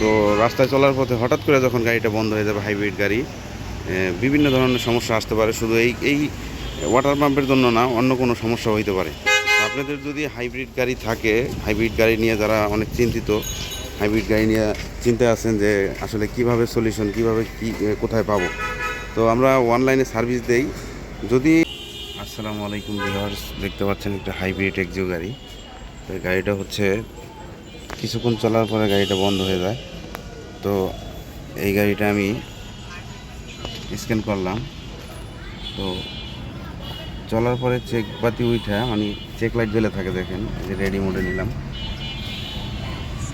তো রাস্তায় চলার পথে হঠাৎ করে যখন গাড়িটা বন্ধ হয়ে যাবে হাইব্রিড গাড়ি বিভিন্ন ধরনের সমস্যা আসতে পারে। শুধু এই এই ওয়াটার পাম্পের জন্য না, অন্য কোনো সমস্যা হইতে পারে। আপনাদের যদি হাইব্রিড গাড়ি থাকে, হাইব্রিড গাড়ি নিয়ে যারা অনেক চিন্তিত, হাইব্রিড গাড়ি নিয়ে চিন্তায় আছেন যে আসলে কীভাবে সলিউশন কীভাবে কি কোথায় পাবো? তো আমরা অনলাইনে সার্ভিস দেই। যদি আসসালামু আলাইকুম ভিউয়ার্স দেখতে পাচ্ছেন একটা হাইব্রিড এক্সিও গাড়ি। তো গাড়িটা হচ্ছে কিছুক্ষণ চলার পরে গাড়িটা বন্ধ হয়ে যায়। তো এই গাড়িটা আমি স্ক্যান করলাম। তো চলার পরে চেক বাতি উঠা মানে চেক লাইট জ্বলে থাকে দেখেন, এই যে রেডি মোডে নিলাম।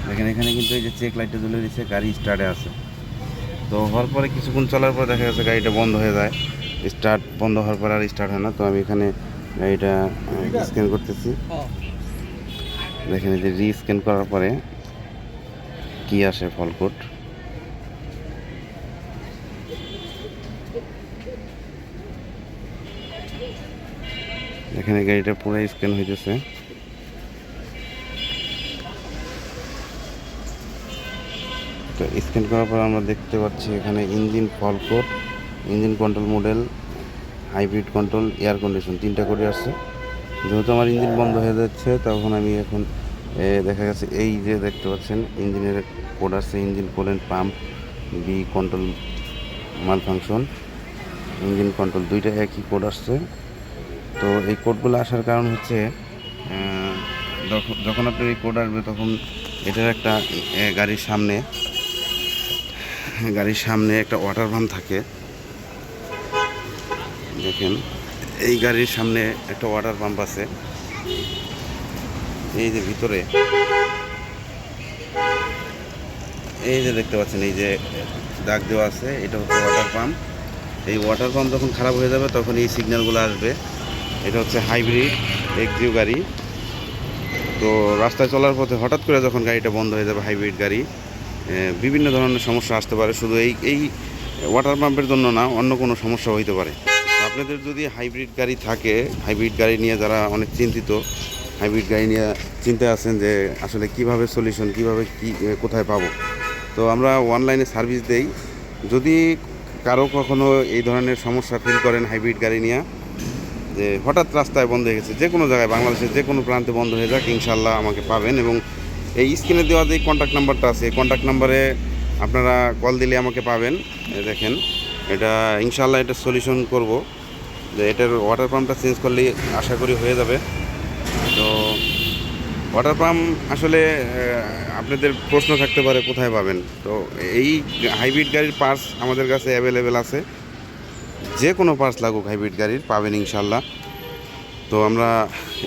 দেখেন এখানে কিন্তু এই যে চেক লাইটটা জ্বলে দিচ্ছে গাড়ি স্টার্টে আছে। তো হওয়ার পরে কিছুক্ষণ চলার পরে দেখা যাচ্ছে গাড়িটা বন্ধ হয়ে যায়। স্টার্ট বন্ধ হওয়ার পর আর স্টার্ট হয় না। তো আমি এখানে গাড়িটা স্ক্যান করতেছি। দেখেন যে রি স্ক্যান করার পরে কি আসে ফলকোট? এখানে গাড়িটা পুরো স্ক্যান হইতেছে। তো স্ক্যান করার পর আমরা দেখতে পাচ্ছি এখানে engine fault code, engine control model hybrid control air condition তিনটা করে আসছে। যেহেতু আমার ইঞ্জিন বন্ধ হয়ে যাচ্ছে, তখন আমি এখন দেখা গেছে এই যে দেখতে পাচ্ছেন, ইঞ্জিনের কোড আসছে, engine coolant pump B control malfunction engine control দুইটা একই কোড আসছে। তো এই কোডগুলো আসার কারণ হচ্ছে যখন আপনার এই কোড আসবে তখন এটার একটা গাড়ির সামনে গাড়ির সামনে একটা ওয়াটার পাম্প থাকে। দেখেন। এই গাড়ির সামনে একটা ওয়াটার পাম্প আছে। এই যে ভিতরে। এই যে দেখতে পাচ্ছেন, এই যে দাগ দেওয়া আছে, এটা হচ্ছে ওয়াটার পাম্প এই ওয়াটার পাম্প যখন খারাপ হয়ে যাবে, তখন এই সিগন্যালগুলো আসবে। এটা হচ্ছে হাইব্রিড এক্সিউ গাড়ি। তো রাস্তায় চলার পথে হঠাৎ করে যখন গাড়িটা বন্ধ হয়ে যাবে হাইব্রিড গাড়ি বিভিন্ন ধরনের সমস্যা আসতে পারে। শুধু এই এই ওয়াটার পাম্পের জন্য না, অন্য কোনো সমস্যা হইতে পারে। আপনাদের যদি হাইব্রিড গাড়ি থাকে, হাইব্রিড গাড়ি নিয়ে যারা অনেক চিন্তিত, হাইব্রিড গাড়ি নিয়ে চিন্তায় আছেন যে আসলে কীভাবে সলিউশন কীভাবে কি কোথায় পাবো? তো আমরা অনলাইনে সার্ভিস দেই। যদি কারও কখনো এই ধরনের সমস্যা ফিল করেন হাইব্রিড গাড়ি নিয়ে, যে হঠাৎ রাস্তায় বন্ধ হয়ে গেছে, যে কোনো জায়গায়, বাংলাদেশের যে কোনো প্রান্তে বন্ধ হয়ে যাক ইনশাল্লাহ আমাকে পাবেন এবং এই স্ক্রিনে দেওয়া যে কন্ট্যাক্ট নাম্বারটা আছে, এই কন্ট্যাক্ট নাম্বারে আপনারা কল দিলে আমাকে পাবেন। দেখেন, এটা ইনশাল্লাহ এটা সলিউশন করব। যে এটার ওয়াটার পাম্পটা চেঞ্জ করলে আশা করি হয়ে যাবে। তো ওয়াটার পাম্প আসলে আপনাদের প্রশ্ন থাকতে পারে, কোথায় পাবেন? তো এই হাইব্রিড গাড়ির পার্টস আমাদের কাছে অ্যাভেলেবেল আছে। যে কোনো পার্টস লাগুক হাইব্রিড গাড়ির, পাবেন ইনশাল্লাহ। তো আমরা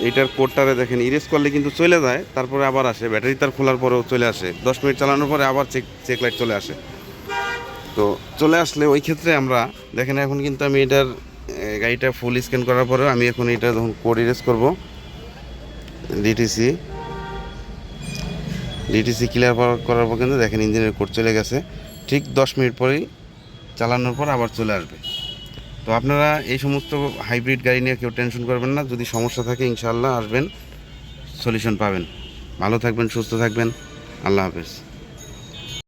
এটার কোডটারে দেখেন ইরেজ করলে কিন্তু চলে যায়, তারপরে আবার আসে। ব্যাটারি তার খোলার পরেও চলে আসে। দশ মিনিট চালানোর পরে আবার চেক চেক লাইট চলে আসে। তো চলে আসলে ওই ক্ষেত্রে আমরা, দেখেন এখন কিন্তু আমি এটার গাড়িটা ফুল স্ক্যান করার পরে আমি এখন এটা যখন কোড ইরেজ করব ডিটিসি ডিটিসি ক্লিয়ার করার পর কিন্তু দেখেন ইঞ্জিনের কোড চলে গেছে। ঠিক দশ মিনিট পরেই চালানোর পর আবার চলে আসবে। তো আপনারা এই সমস্ত হাইব্রিড গাড়ি নিয়ে কেউ টেনশন করবেন না, যদি সমস্যা থাকে ইনশাআল্লাহ আসবেন সলিউশন পাবেন। ভালো থাকবেন, সুস্থ থাকবেন। আল্লাহ হাফেজ।